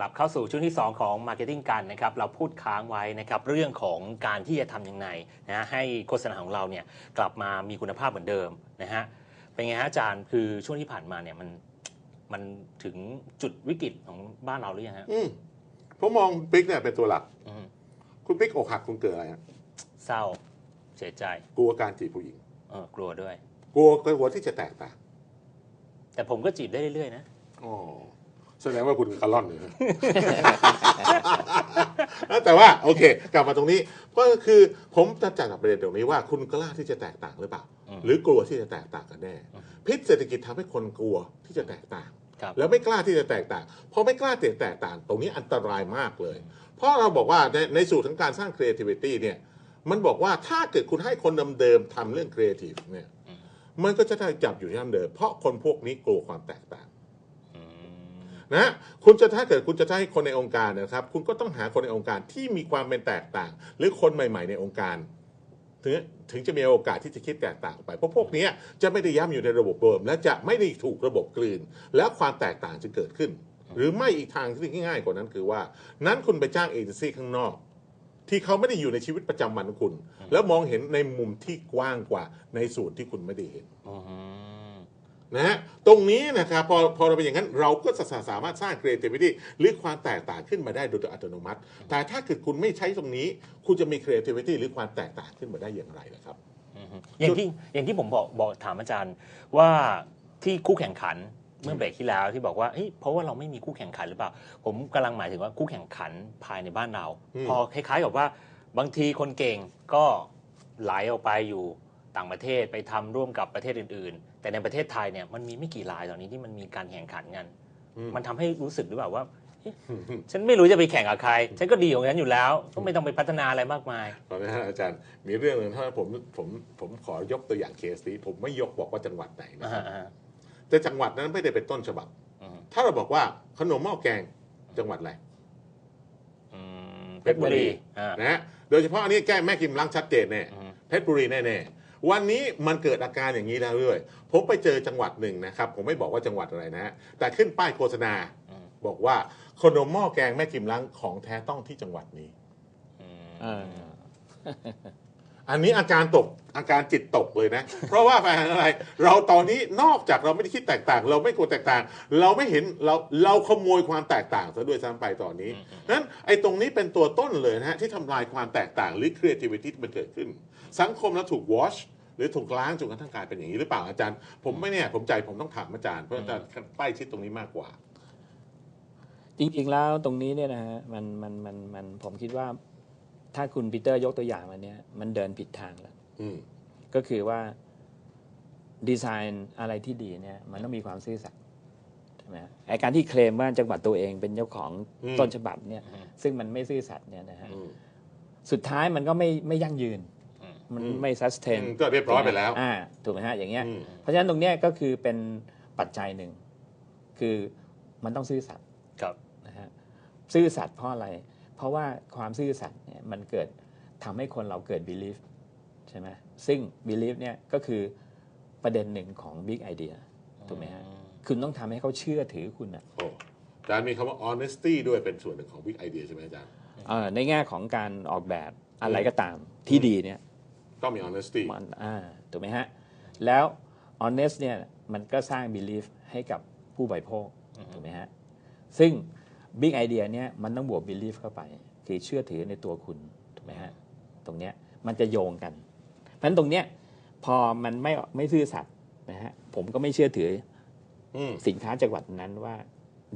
กลับเข้าสู่ช่วงที่ 2 ของ Marketing กันนะครับเราพูดค้างไว้นะครับเรื่องของการที่จะทำยังไงนะให้โฆษณาของเราเนี่ยกลับมามีคุณภาพเหมือนเดิมนะฮะเป็นไงฮะอาจารย์คือช่วงที่ผ่านมาเนี่ยมันมันถึงจุดวิกฤตของบ้านเราหรือยังฮะอืมผมมองปิ๊กเนี่ยเป็นตัวหลัก อืมคุณปิ๊กอกหักคุณเกิดอะไรฮะเศร้าเสียใจกลัวการจีบผู้หญิง เออกลัวด้วย กลัวกลัวที่จะแตกต่างแต่ผมก็จีบได้เรื่อยๆนะ อ๋อ แสดงว่าคุณคาร์ลอนเนี่ยแต่ว่าโอเค กลับมาตรงนี้ ก็คือผมจะจัดประเด็นตรงนี้ว่าคุณกล้าที่จะแตกต่างหรือเปล่าอืมหรือกลัวที่จะแตกต่างกันแน่พิษเศรษฐกิจทำให้คนกลัวที่จะแตกต่างครับแล้วไม่กล้าที่จะแตกต่างพอไม่กล้าที่จะแตกต่าง ตรงนี้อันตรายมากเลย เพราะเราบอกว่าในในสูตรของการสร้าง creativity เนี่ยมันบอกว่าถ้าเกิดคุณให้คนเดิมๆทำเรื่อง creative เนี่ยอืมมันก็จะได้จับอยู่ที่นั่นเดิมเพราะคนพวกนี้กลัวความแตกต่างอืม นะคุณจะถ้าเกิดคุณจะให้คนในองค์การนะครับ คุณก็ต้องหาคนในองค์การที่มีความเป็นแตกต่าง หรือคนใหม่ ๆ ในองค์การถึงถึงจะมีโอกาสที่จะคิดแตกต่างไป เพราะพวกนี้จะไม่ได้ย้ำอยู่ในระบบเดิม และจะไม่ได้ถูกระบบกลืน แล้วความแตกต่างจะเกิดขึ้น หรือไม่อีกทางที่ง่ายกว่านั้นคือว่า นั้นคุณไปจ้างเอเจนซี่ข้างนอก ที่เขาไม่ได้อยู่ในชีวิตประจำวันของคุณ แล้วมองเห็นในมุมที่กว้างกว่าในส่วนที่คุณไม่ได้เห็นอืม นะฮะตรงนี้นะครับพอพอเราเป็นอย่างนั้นเราก็จะสามารถสร้าง creativity หรือความแตกต่างขึ้นมาได้โดยอัตโนมัติ แต่ถ้าเกิดคุณไม่ใช้ตรงนี้ คุณจะมี creativity หรือความแตกต่างขึ้นมาได้อย่างไรล่ะครับอืมอย่างที่อย่างที่ผมบอกบอกถามอาจารย์ว่าที่คู่แข่งขันเมื่อเบรกที่แล้วที่บอกว่าเฮ้ยเพราะว่าเราไม่มีคู่แข่งขันหรือเปล่า ผมกำลังหมายถึงว่าคู่แข่งขันภายในบ้านเราอืมพอคล้ายๆกับว่าบางทีคนเก่งก็ไหลออกไปอยู่ต่างประเทศไปทำร่วมกับประเทศอื่นๆ แต่ในประเทศไทยเนี่ยมันมีไม่กี่รายตอนนี้ที่มันมีการแข่งขันกันอืมมันทำให้รู้สึกหรือเปล่าว่าเอ๊ะฉันไม่รู้จะไปแข่งกับใคร ฉันก็ดีของฉันอยู่แล้ว ก็ไม่ต้องไปพัฒนาอะไรมากมายตอนนี้ฮะอาจารย์ มีเรื่องหนึ่งถ้าผมผมผมขอยกตัวอย่างเคสนี้ผมไม่ยกบอกว่าจังหวัดไหนนะอ่าครับฮะอ่าฮะแต่จังหวัดนั้นไม่ได้เป็นต้นฉบับอืมถ้าเราบอกว่าขนมหม้อแกงจังหวัดอะไรอืมเพชรบุรีอ่านะฮะโดยเฉพาะอันนี้แก้แม่กิมล้างชัดเจนแน่อืมเพชรบุรีแน่ๆ วันนี้มันเกิดอาการอย่างนี้แล้วด้วยผมไปเจอจังหวัดหนึ่งนะครับ ผมไม่บอกว่าจังหวัดอะไรนะฮะแต่ขึ้นป้ายโฆษณาอืมบอกว่าขนมหม้อแกงแม่กิมล้างของแท้ต้องที่จังหวัดนี้อืมเอออันนี้อาการตกอาการจิตตกเลยนะ เพราะว่าแฟนอะไร เราตอนนี้นอกจากเราไม่ได้คิดแตกต่าง เราไม่กลัวแตกต่าง เราไม่เห็นเราเราขโมยความแตกต่างซะด้วยซ้ำไปตอนนี้นั้นไอ้ตรงนี้เป็นตัวต้นเลยนะฮะที่ทำลายความแตกต่างหรือ creativity ที่มันเกิดขึ้น สังคมแล้วถูก wash หรือถูกล้างจนกระทั่งกลายเป็นอย่างนี้หรือเปล่าอาจารย์ ผมไม่เนี่ยผมใจผมต้องถามอาจารย์เพราะอาจารย์ใกล้ชิดตรงนี้มากกว่า จริงๆแล้วตรงนี้เนี่ยนะฮะมันมันมันมันผมคิดว่า ถ้าคุณปีเตอร์ยกตัวอย่างมาเนี่ยมันเดินผิดทางแล้วอืมก็คือว่าดีไซน์อะไรที่ดีเนี่ยมันต้องมีความซื่อสัตย์ใช่ไหมฮะไอการที่เคลมว่าจังหวัดตัวเองเป็นเจ้าของอืมต้นฉบับเนี่ย ซึ่งมันไม่ซื่อสัตย์เนี่ยนะฮะอืมสุดท้ายมันก็ไม่ไม่ยั่งยืน มันอืมไม่ sustain อืมก็เรียบร้อยไปแล้วอ่าถูกไหมฮะอย่างเงี้ยอืมเพราะฉะนั้นตรงเนี้ยก็คือเป็นปัจจัยหนึ่ง คือมันต้องซื่อสัตย์ครับนะฮะซื่อสัตย์เพราะอะไร เพราะว่าความซื่อสัตย์เนี่ยมันเกิดทำให้คนเราเกิด belief ใช่ไหมซึ่ง belief เนี่ยก็คือประเด็นหนึ่งของ big idea ถูกไหมฮะคุณต้องทำให้เขาเชื่อถือคุณอะโอ้อาจารย์มีคำว่า honesty ด้วยเป็นส่วนหนึ่งของ big idea ใช่ไหมอาจารย์เอ่อในแง่ของการออกแบบอะไรก็ตามที่ดีเนี่ย ต้องมี honesty มันอ่าถูกไหมฮะ แล้ว honest เนี่ยมันก็สร้าง belief ให้กับผู้บริโภคถูกไหมฮะ ซึ่ง big idea เนี่ยมันต้องบวก belief เข้าไป คือเชื่อถือในตัวคุณถูกไหมฮะ ตรงเนี้ยมันจะโยงกัน เพราะฉะนั้นตรงเนี้ยพอมันไม่ไม่ซื่อสัตย์นะฮะผมก็ไม่เชื่อถืออืมสินค้าจังหวัดนั้นว่า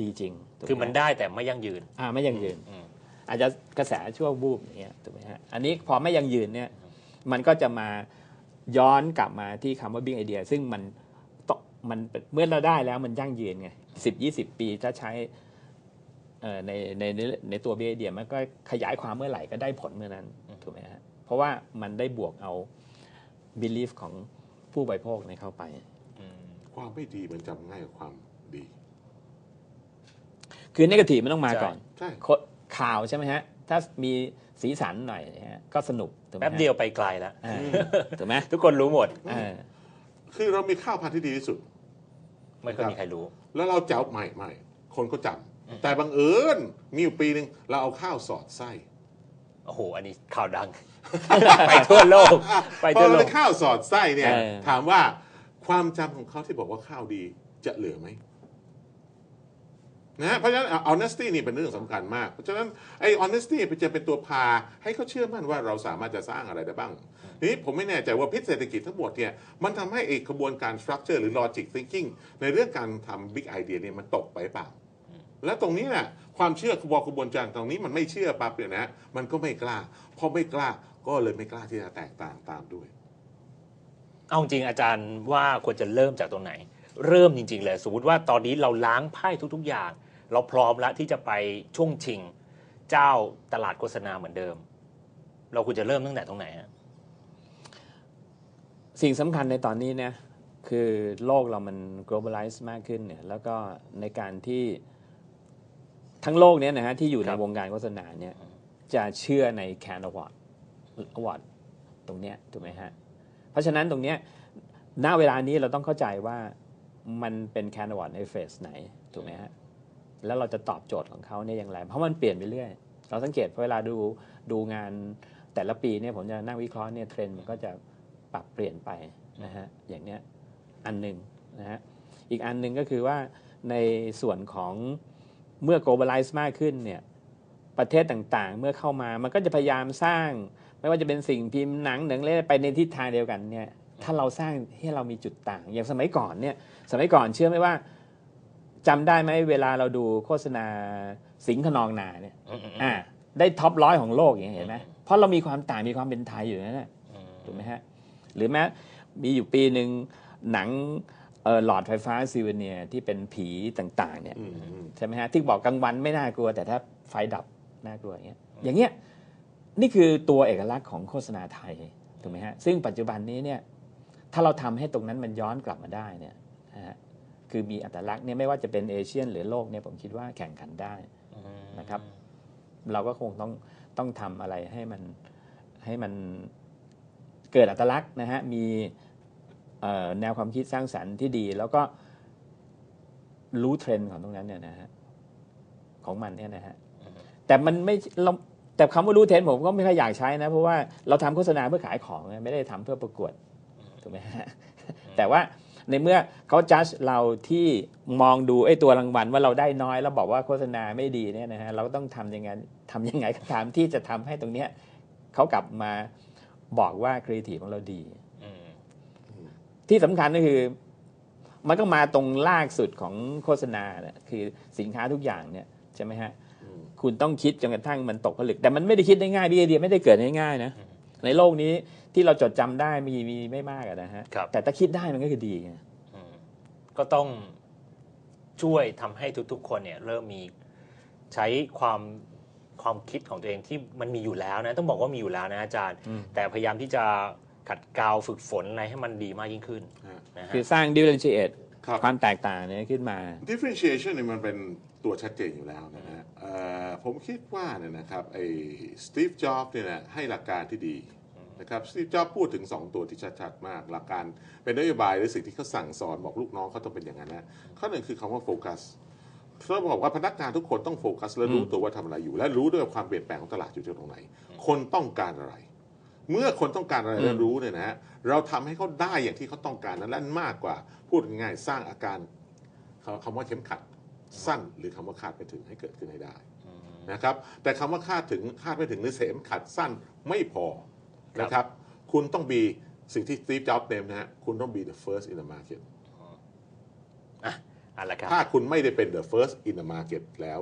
ดีจริงถูกไหคือมันฮะได้แต่ไม่ยั่งยืนอ่าไม่ยังยืน อืมอาจจะกระแสชั่ววูบอย่างเงี้ยถูกไหมฮะ อันนี้พอไม่ยังยืนเนี่ย มันก็จะมาย้อนกลับมาที่คำว่า big idea ซึ่งมันต้องมันเมื่อเราได้แล้วมันยั่งยืนไงสิบยี่สิบปีถ้าใช้เอ่อในในในในตัว big idea มันก็ขยายความเมื่อไหร่ก็ได้ผลเมื่อนั้นถูกไหมฮะเพราะว่ามันได้บวกเอา belief ของผู้บริโภคในเข้าไป ความไม่ดีมันจำง่ายกว่าความดี คือ negative มันต้องมาใช่ก่อน ใช่โคข่าวใช่ไหมฮะ ถ้ามี สีสันหน่อยนะฮะก็สนุกถูกไหมแป๊บฮะเดียวไปไกลแล้วอ่าถูกไหมทุกคนรู้หมด อ่าคือเรามีข้าวพันธุ์ที่ดีที่สุด ไม่ค่อยมีใครรู้ แล้วเราเจ้าใหม่ใหม่คนก็จแต่บังเอิญมีอยู่ปีหนึ่งเราเอาข้าวสอดไส้โอ้โห อันนี้ข่าวดัง ไปทั่วโลก ไปพอทั่วโลเรากข้าวสอดไส้เนี่ย เออ ถามว่าความจำของเขาที่บอกว่าข้าวดีจะเหลือไหม นะเพราะฉะนั้น honesty นี่เป็นเรื่องสำคัญมาก เพราะฉะนั้นไอ้ honesty จะเป็นตัวพาให้เขาเชื่อมั่นว่าเราสามารถจะสร้างอะไรได้บ้าง ทีนี้ผมไม่แน่ใจว่าพิษเศรษฐกิจทั้งหมดเนี่ยมันทำให้ไอ้กระบวนการ structure หรือ logic thinking ในเรื่องการทำ big idea เนี่ยมันตกไปเปล่า แล้วตรงนี้น่ะความเชื่อกระบวนกระบวนการตรงนี้มันไม่เชื่อปั๊บเนี่ยนะมันก็ไม่กล้าพอไม่กล้าก็เลยไม่กล้าที่จะแตกต่างตามด้วย เอาจริงอาจารย์ว่าควรจะเริ่มจากตรงไหน เริ่มจริง ๆ เลย สมมติว่าตอนนี้เราล้างไพ่ทุก ๆ อย่าง เราพร้อมแล้วที่จะไปช่วงชิง เจ้าตลาดโฆษณาเหมือนเดิม เราควรจะเริ่มตั้งแต่ตรงไหนฮะสิ่งสำคัญในตอนนี้เนี่ยคือโลกเรามัน globalize มากขึ้นเนี่ยแล้วก็ในการที่ทั้งโลกเนี้นะฮะที่อยู่ในครับวงการโฆษณาเนี่ยจะเชื่อใน Can Award Award ตรงเนี้ยถูกไหมฮะ เพราะฉะนั้นตรงเนี้ยณเวลานี้เราต้องเข้าใจว่า มันเป็น Can Award ในเฟสไหน ถูกไหมฮะ แล้วเราจะตอบโจทย์ของเขาเนี่ยอย่างไร เพราะมันเปลี่ยนไปเรื่อย เราสังเกตเวลาดูดูงานแต่ละปีเนี่ยผมจะนั่งวิเคราะห์เนี่ยเทรนด์มันก็จะปรับเปลี่ยนไปนะฮะ อย่างเนี้ยอันหนึ่งนะฮะ อีกอันหนึ่งก็คือว่าในส่วนของเมื่อ globalize มากขึ้นเนี่ยประเทศต่างๆ เมื่อเข้ามามันก็จะพยายามสร้าง ไม่ว่าจะเป็นสิ่งพิมพ์หนังหนังเล่นไปในทิศทางเดียวกันเนี่ย ถ้าเราสร้างให้เรามีจุดต่าง อย่างสมัยก่อนเนี่ยสมัยก่อนเชื่อไหมว่าจำได้ไหมเวลาเราดูโฆษณาสิงห์ขนองนาเนี่ยอืมอืมอ่าได้ท็อปร้อยของโลกอย่างเงี้ยเห็นไหมเพราะเรามีความต่างมีความเป็นไทยอยู่นั่นแหละอืมถูกไหมฮะหรือแม้มีอยู่ปีหนึ่งหนังเอ่อหลอดไฟฟ้าซิวเนียที่เป็นผีต่างๆเนี่ยอืมอืมใช่ไหมฮะที่บอกกลางวันไม่น่ากลัว แต่ถ้าไฟดับน่ากลัวอย่างเงี้ยอย่างเงี้ยนี่คือตัวเอกลักษณ์ของโฆษณาไทยถูกไหมฮะซึ่งปัจจุบันนี้เนี่ย ถ้าเราทำให้ตรงนั้นมันย้อนกลับมาได้เนี่ยนะฮะคือมีอัตลักษณ์เนี่ยไม่ว่าจะเป็นเอเชียนหรือโลกเนี่ยผมคิดว่าแข่งขันได้อืมนะครับ เราก็คงต้องต้องทำอะไรให้มันให้มันเกิดอัตลักษณ์นะฮะมีเอ่อแนวความคิดสร้างสรรค์ที่ดี แล้วก็รู้เทรนด์ของตรงนั้นเนี่ยนะฮะของมันเนี่ยนะฮะแต่มันไม่เราแต่คำว่ารู้เทรนด์ผมก็ไม่ค่อยอยากใช้นะ เพราะว่าเราทำโฆษณาเพื่อขายของไงไม่ได้ทำเพื่อประกวด ถูกไหมฮะแต่ว่าในเมื่อเขาจัดเราที่มองดูไอ้ตัวรางวัลว่าเราได้น้อยแล้วบอกว่าโฆษณาไม่ดีเนี่ยนะฮะเราก็ต้องทำยังไงทำยังไงก็ตามที่จะทำให้ตรงเนี้ยเขากลับมาบอกว่าครีเอทีฟของเราดีอืมที่สำคัญก็คือ มันก็มาตรงลากสุดของโฆษณาเนี่ยคือสินค้าทุกอย่างเนี่ยใช่ไหมฮะอืมคุณต้องคิดจนกระทั่งมันตกผลึก แต่มันไม่ได้คิดได้ง่ายพี่ไอเดียไม่ได้เกิดง่ายๆนะ ในโลกนี้ที่เราจดจำได้มีมีไม่มากอะนะฮะครับแต่ถ้าคิดได้มันก็คือดีไงอืมก็ต้องช่วยทำให้ทุกๆ คนเนี่ยเริ่มมีใช้ความความคิดของตัวเองที่มันมีอยู่แล้วนะต้องบอกว่ามีอยู่แล้วนะอาจารย์ แต่พยายามที่จะขัดเกลาฝึกฝนอะไรให้มันดีมากยิ่งขึ้นฮะนะฮะคือสร้าง differentiate ครับความแตกต่างเนี่ยขึ้นมา differentiation เนี่ยมันเป็นตัวชัดเจนอยู่แล้วนะฮะเอ่อ ผมคิดว่าเนี่ยนะครับไอ้สตีฟจ็อบเนี่ยนะให้หลักการที่ดีนะครับสตีฟจ็อบพูดถึง 2 ตัวที่ชัดๆมาก หลักการเป็นนโยบายหรือสิ่งที่เขาสั่งสอนบอกลูกน้องเขาต้องเป็นอย่างนั้นนะข้อหนึ่งคือคำว่าโฟกัสเขาบอกว่าพนักงานทุกคนต้องโฟกัส และรู้ตัวว่าทำอะไรอยู่ และรู้ด้วยความเปลี่ยนแปลงของตลาดอยู่ที่ตรงไหน คนต้องการอะไร เมื่อคนต้องการอะไรและรู้เนี่ยนะฮะเราทำให้เขาได้อย่างที่เขาต้องการนั้นและมากกว่าพูดง่ายๆสร้างอาการคำว่าเข็มขัดสั้นหรือคำว่าคาดไปถึงให้เกิดขึ้นให้ได้ นะครับแต่คำว่าคาดถึงคาดไปถึงหรือเข็มขัดสั้นไม่พอนะครับคุณต้องมีสิ่งที่ Steve Jobs เนมนะฮะคุณต้อง be the first in the market อะเอาละครับ ถ้าคุณไม่ได้เป็น the first in the market แล้ว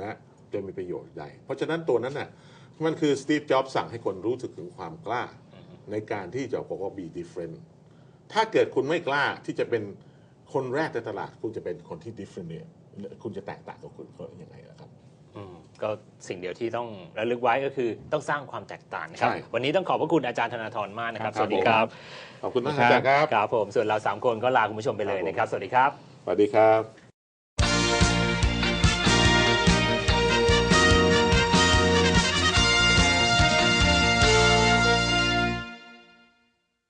นะจะมีประโยชน์ใด เพราะฉะนั้นตัวนั้นน่ะมันคือ Steve Jobs สั่งให้คนรู้สึกถึงความกล้า ในการที่จะบอกว่า be different ถ้าเกิดคุณไม่กล้าที่จะเป็นคนแรกในตลาด คุณจะเป็นคนที่ different เนี่ยคุณจะแตกต่างกับคนเขายังไงล่ะครับอืม ก็สิ่งเดียวที่ต้องระลึกไว้ก็คือต้องสร้างความแตกต่างนะครับ ใช่ วันนี้ต้องขอบพระคุณอาจารย์ธนาธรมากนะครับครับสวัสดีครับขอบคุณมากอาจารย์ครับ ครับผมส่วนเราสามคนก็ลาคุณผู้ชมไปเลยนะครับ สวัสดีครับ สวัสดีครับ